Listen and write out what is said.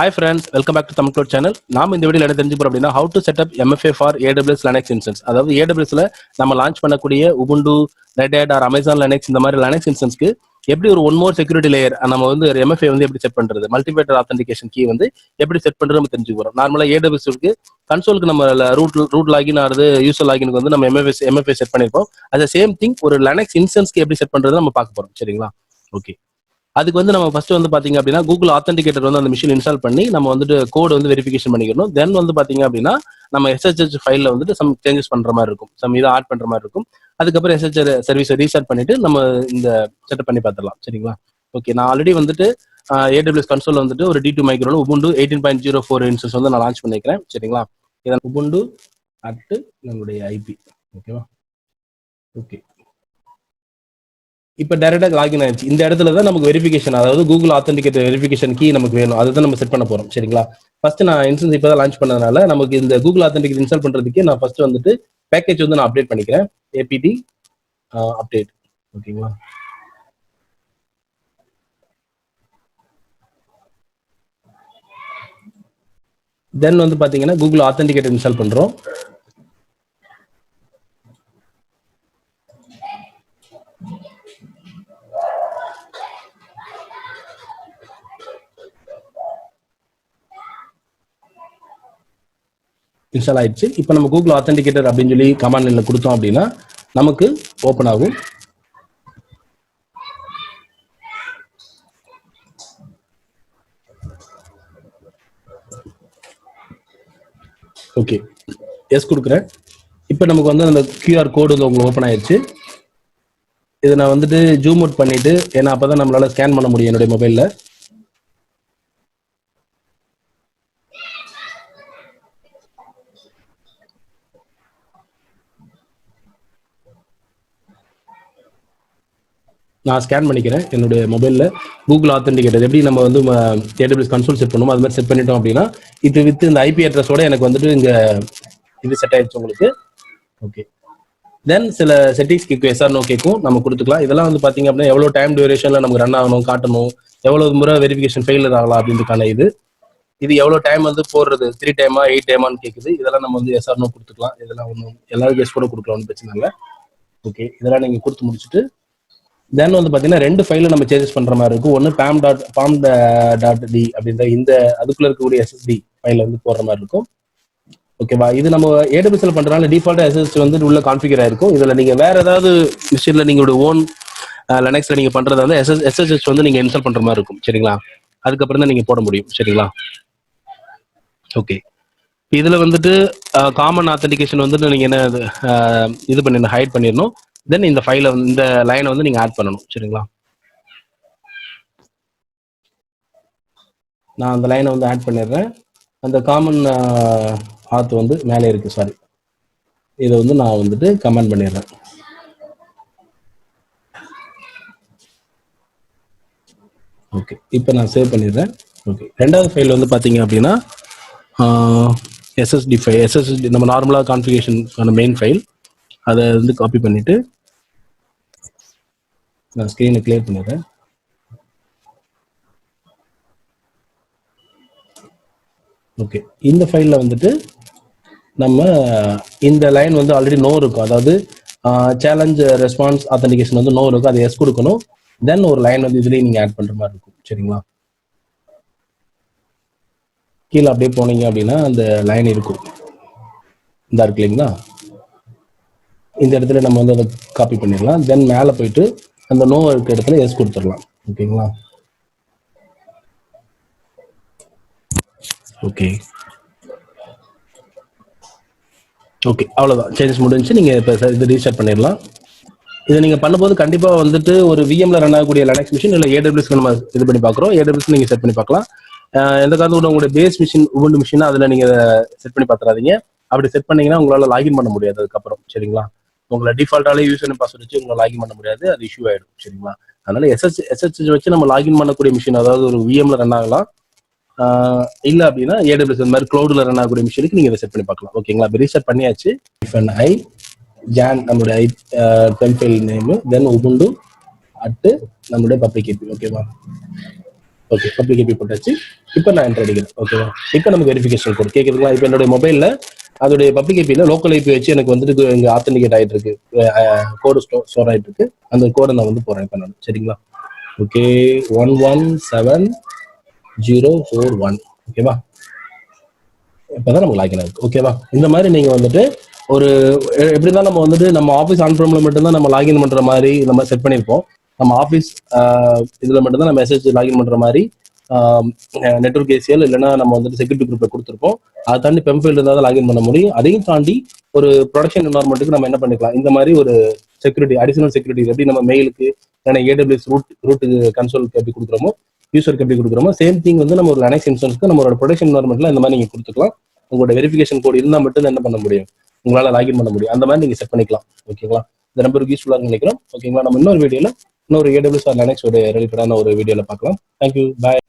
Hi friends welcome back to Tamil cloud channel நாம இந்த வீடியோல என்ன தெரிஞ்சு போறோம் அப்படின்னா how to set up MFA for AWS Linux instance அதாவது ஏடபிள்யூஎஸ்ல நம்ம லான்ச் பண்ணக்கூடிய Ubuntu Red Hat or Amazon Linux இந்த மாதிரி லெனக்ஸ் இன்சன்ஸ்க்கு எப்படி ஒரு ஒன் மோர் செக்யூரிட்டி லேயர் நம்ம வந்து எம்எஃப்ஏ வந்து எப்படி செட் பண்றது மல்டிபேட்டர் ஆத்தன்டிகேஷன் கீ வந்து எப்படி செட் பண்றது நம்ம தெரிஞ்சு போறோம். நார்மலா ஏடபிள்யூஎஸ்க்கு கன்சோலுக்கு நம்ம ரூட் ரூட் லாகின் ஆகுது யூசர் லாகினுக்கு வந்து நம்ம எம்எஃப்எஸ் எம்எஃப்ஏ செட் பண்ணிருப்போம். அது சேம் திங் ஒரு லெனக்ஸ் இன்சன்ஸ்க்கு எப்படி செட் பண்றது நம்ம பார்க்க போறோம். சரிங்களா? ஓகே அதுக்கு வந்து நம்ம ஃபர்ஸ்ட் வந்து பாத்தீங்க அப்படின்னா கூகுள் ஆத்தன்டிகேட்டர் வந்து அந்த மிஷின் இன்ஸ்டால் பண்ணி நம்ம வந்துட்டு கோட் வந்து வெரிஃபிகேஷன் பண்ணிக்கணும். தென் வந்து பாத்தீங்க அப்படின்னா நம்ம எஸ்ஹெச்ஹெச் ஃபைல்ல வந்துட்டு சம் சேஞ்சஸ் பண்ற மாதிரி இருக்கும். சம் இதை ஆட் பண்ற மாதிரி இருக்கும். அதுக்கப்புறம் எஸ்ஹெச் சர்வீஸை ரீஸ்டார்ட் பண்ணிட்டு நம்ம இந்த செட்டப் பண்ணி பார்த்துடலாம். சரிங்களா? ஓகே நான் ஆல்ரெடி வந்துட்டு ஏடபிள்யூஎஸ் கன்சோல் வந்துட்டு ஒரு T two மைக்ரோல Ubuntu eighteen point zero four inches வந்து நான் லான்ச் பண்ணிக்கிறேன். சரிங்களா? இதான் உபுண்டு அட்டு நம்மளுடைய ஐபி ஓகேவா ஓகே இப்போ டைரெக்டாக லாகின் ஆயிடுச்சு. இந்த இடத்துல தான் நமக்கு வெரிஃபிகேஷன் அதாவது கூகுள் ஆத்தன்டிகேட் வெரிஃபிகேஷன் கீ நமக்கு வேணும். அதுதான் நம்ம செட் பண்ண போறோம். சரிங்களா? ஃபர்ஸ்ட் நான் இன்சூரன்ஸ் இப்போ தான் லான்ச் பண்ணதுனால நமக்கு இந்த கூகுள் ஆத்தன்டிகேட் இன்ஸ்டால் பண்றதுக்கு நான் ஃபர்ஸ்ட் வந்துட்டு பேக்கேஜ் வந்து நான் அப்டேட் பண்ணிக்கிறேன். ஏபிடி அப்டேட் ஓகேங்களா? தென் வந்து பாத்தீங்கன்னா கூகுள் ஆத்தன்டிகேட் இன்ஸ்டால் பண்றோம். இன்ஸ்டால் ஆயிடுச்சு. இப்போ நம்ம கூகுள் ஆத்தன்டிகேட்டர் அப்படின்னு சொல்லி கமாண்ட் லைனில் கொடுத்தோம் அப்படின்னா நமக்கு ஓப்பன் ஆகும். ஓகே எஸ் கொடுக்குறேன். இப்போ நமக்கு வந்து அந்த கியூஆர் கோடு வந்து உங்களுக்கு ஓப்பன் ஆயிடுச்சு. இதை நான் வந்துட்டு ஜூம் அவுட் பண்ணிட்டு ஏன்னா அப்பதான் நம்மளால ஸ்கேன் பண்ண முடியும் என்னுடைய மொபைலில் நான் ஸ்கேன் பண்ணிக்கிறேன் என்னுடைய மொபைலில் கூகுள் ஆத்தன்டிகேட்டர் எப்படி நம்ம வந்து ஏடபிள்யூஸ் கன்சோல் செட் பண்ணுமோ அது மாதிரி செட் பண்ணிட்டோம் அப்படின்னா இது வித் இந்த ஐபி அட்ரஸோட எனக்கு வந்துட்டு இங்கே இது செட் ஆயிடுச்சு உங்களுக்கு. ஓகே தென் சில செட்டிங்ஸ் கேட்கும் எஸ்ஆர் நோ கேட்கும் நம்ம கொடுத்துக்கலாம். இதெல்லாம் வந்து பார்த்தீங்க அப்படின்னா எவ்வளோ டைம் டியூரேஷனில் நமக்கு ரன் ஆகணும் காட்டணும் எவ்வளோ முறை வெரிஃபிகேஷன் ஃபெயிலியர் ஆகலாம் அப்படின்றதுக்கான இது. இது எவ்வளோ டைம் வந்து போடுறது? த்ரீ டைமா எயிட் டைமான்னு கேட்குது இதெல்லாம் நம்ம வந்து எஸ்ஆர் நோ கொடுத்துக்கலாம். இதெல்லாம் ஒன்றும் எல்லாரும் எஸ் கூட கொடுக்கலாம் ஒன்றும் பிரச்சனை இல்லை. ஓகே இதெல்லாம் நீங்கள் கொடுத்து முடிச்சுட்டு தென் வந்து பாத்தீங்கன்னா ரெண்டு ஃபைல நம்ம சேஞ்சஸ் பண்ற மாதிரி இருக்கும். ஒன்னு pam dot pam dot d அப்படின்ற இந்த அதுக்குள்ள இருக்கக்கூடிய எஸ்எஸ்டி ஃபைல வந்து போடுற மாதிரி இருக்கும். ஓகேவா இது நம்ம ஏடபிள்யூஎஸ்ல பண்றதுனால டிஃபால்ட்டா எஸ்எஸ்டி வந்து உள்ள கான்ஃபிகர் ஆயிருக்கும். இதுல நீங்க வேற ஏதாவது மிஷின்ல நீங்களோட ஓன் லெனக்ஸ்ல நீங்க பண்றதா வந்து எஸ்எஸ் எஸ்எஸ்எஸ் வந்து நீங்க இன்ஸ்டால் பண்ற மாதிரி இருக்கும். சரிங்களா? அதுக்கப்புறம் தான் நீங்க போட முடியும். சரிங்களா? ஓகே இதுல வந்துட்டு காமன் ஆத்தன்டிகேஷன் வந்துட்டு நீங்க என்ன இது பண்ணிடணும் ஹைட் பண்ணிடணும். தென் இந்த ஃபைலை வந்து இந்த லைனை வந்து நீங்க ஆட் பண்ணணும். சரிங்களா? நான் அந்த லைனை வந்து ஆட் பண்ணிடுறேன். அந்த காமன் ஆத்து வந்து மேலே இருக்கு சாரி இதை வந்து நான் வந்துட்டு கமெண்ட் பண்ணிடுறேன். ஓகே இப்போ நான் சேவ் பண்ணிடுறேன். ஓகே ரெண்டாவது ஃபைல் வந்து பார்த்தீங்க அப்படின்னா எஸ்எஸ்டி ஃபைல் எஸ்எஸ்டி நம்ம நார்மலாக கான்ஃபிகேஷன் மெயின் ஃபைல் அதை வந்து காப்பி பண்ணிவிட்டு நான் ஸ்க்ரீனை கிளியர் பண்ணிடுறேன். ஓகே இந்த ஃபைலில் வந்துட்டு நம்ம இந்த லைன் வந்து ஆல்ரெடி நோ இருக்கும். அதாவது சேலஞ்ச் ரெஸ்பான்ஸ் அத்தன்டிகேஷன் வந்து நோ இருக்கும். அதை எஸ் கொடுக்கணும். தென் ஒரு லைன் வந்து இதுலேயும் நீங்கள் ஆட் பண்ணுற மாதிரி இருக்கும். சரிங்களா? கீழே அப்படியே போனீங்க அப்படின்னா அந்த லைன் இருக்கும். இந்த இருக்கு இல்லைங்களா? இந்த இடத்துல நம்ம வந்து அதை காப்பி பண்ணிடலாம். தென் மேலே போயிட்டு அந்த நோ இருக்க இடத்துல எஸ் கொடுத்துடலாம். ஓகேங்களா? ஓகே. ஓகே அவ்வளோதான் சேஞ்சஸ் முடிஞ்சு நீங்கள் இப்போ இது ரீஸ்டார்ட் பண்ணிடலாம். இதை நீங்கள் பண்ணும்போது கண்டிப்பாக வந்துட்டு ஒரு விஎம்ல ரன் ஆகக்கூடிய லெனக்ஸ் மிஷின் இல்லை ஏடபிள்யூஸ்க்கு நம்ம இது பண்ணி பார்க்குறோம். ஏடபிள்யூஸ் நீங்கள் செட் பண்ணி பார்க்கலாம். எந்த காலத்தில் கூட உங்களுடைய பேஸ் மிஷின் உபுண்டு மிஷின் அதில் நீங்கள் செட் பண்ணி பார்த்துறாதீங்க. அப்படி செட் பண்ணீங்கன்னா உங்களால் லாகின் பண்ண முடியாது அதுக்கப்புறம். சரிங்களா? உங்களை டிஃபால்ட்டாலே யூசர் பாஸ்வேர்ட் வச்சு உங்களை லாகின் பண்ண முடியாது. அது இஷ்யூ ஆயிடும். சரிங்களா? அதனால எஸ்எஸ் எஸ்எஸ் வச்சு நம்ம லாகின் பண்ணக்கூடிய மிஷின் அதாவது ஒரு விஎம்ல ரன் ஆகலாம். இல்ல அப்படின்னா ஏடபிள்யூஸ் இந்த மாதிரி க்ளவுட்ல ரன் ஆகக்கூடிய மிஷினுக்கு நீங்க இதை செட் பண்ணி பார்க்கலாம். ஓகேங்களா இப்போ ரீசெட் பண்ணியாச்சு. இஃப் அண்ட் ஐ ஜான் நம்மளுடைய I temple name then Ubuntu at நம்மளுடைய பப்ளிக் ஏபி ஓகேவா ஓகே பப்ளிக் ஏபி போட்டாச்சு. இப்போ நான் என்ட்ரு அடிக்கிறேன். ஓகேவா இப்போ நமக்கு வெரிஃபிகேஷன் கோட் கேட்குதுங்களா இப்போ என்னுடைய மொபைலில் அதோடைய பப்ளிக் ஐபியில் லோக்கல் ஐபி வச்சு எனக்கு வந்துட்டு இங்கே ஆத்தன்டிகேட் ஆகிட்டு இருக்கு கோடு ஸ்டோர் ஸ்டோர் ஆகிட்டு இருக்கு அந்த கோடை நான் வந்து போகிறேன் இப்போ நான். சரிங்களா? Okay one one seven zero four one ஓகேவா இப்போதான் நமக்கு லாகின் ஆகுது ஓகேவா இந்த மாதிரி நீங்கள் வந்துட்டு ஒரு எப்படி தான் நம்ம வந்துட்டு நம்ம ஆஃபீஸ் ஆன்ஃப்ரம்ல மட்டும்தான் நம்ம லாகின் பண்ற மாதிரி நம்ம செட் பண்ணியிருப்போம் நம்ம ஆஃபீஸ் இதுல மட்டும்தான் நம்ம மெசேஜ் லாகின் பண்ற மாதிரி நெட்ஒர்க் ஏசியல் இல்லைன்னா நம்ம வந்துட்டு செக்யூரிட்டி குரூப்ல கொடுத்துருப்போம். அதை தாண்டி பெம்ஃபைல் இருந்தால் தான் லாகின் பண்ண முடியும். அதையும் தாண்டி ஒரு ப்ரொடக்ஷன் என்வாரன்மெண்ட்டுக்கு நம்ம என்ன பண்ணிக்கலாம்? இந்த மாதிரி ஒரு செக்யூரிட்டி அடிஷனல் செக்யூரிட்டி எப்படி நம்ம மெயிலுக்கு ஏன்னா ஏடபிள்யூஎஸ் ரூட் ரூட் கன்சோலுக்கு எப்படி கொடுக்குறோமோ யூசருக்கு எப்படி கொடுக்குறோமோ சேம் திங் வந்து நம்ம ஒரு லினக்ஸ் இன்சூரன்ஸ்க்கு நம்மளோட ப்ரொடக்ஷன் என்வாரன்மெண்ட்ல இந்த மாதிரி நீங்க கொடுத்துக்கலாம். உங்களோட வெரிஃபிகேஷன் கோட் இருந்தால் மட்டும் தான் என்ன பண்ண முடியும்? உங்களால லாகின் பண்ண முடியும். அந்த மாதிரி நீங்க செட் பண்ணிக்கலாம். ஓகேங்களா? இந்த நம்பருக்கு யூஸ்ஃபுல்லாக நினைக்கிறோம். ஓகேங்களா? நம்ம இன்னொரு வீடியோல இன்னொரு ஏடபிள்யூஎஸ் ஆர் லினக்ஸ் ஒரு ரிலேட்டடான ஒரு வீடியோல பார்க்கலாம். Thank you bye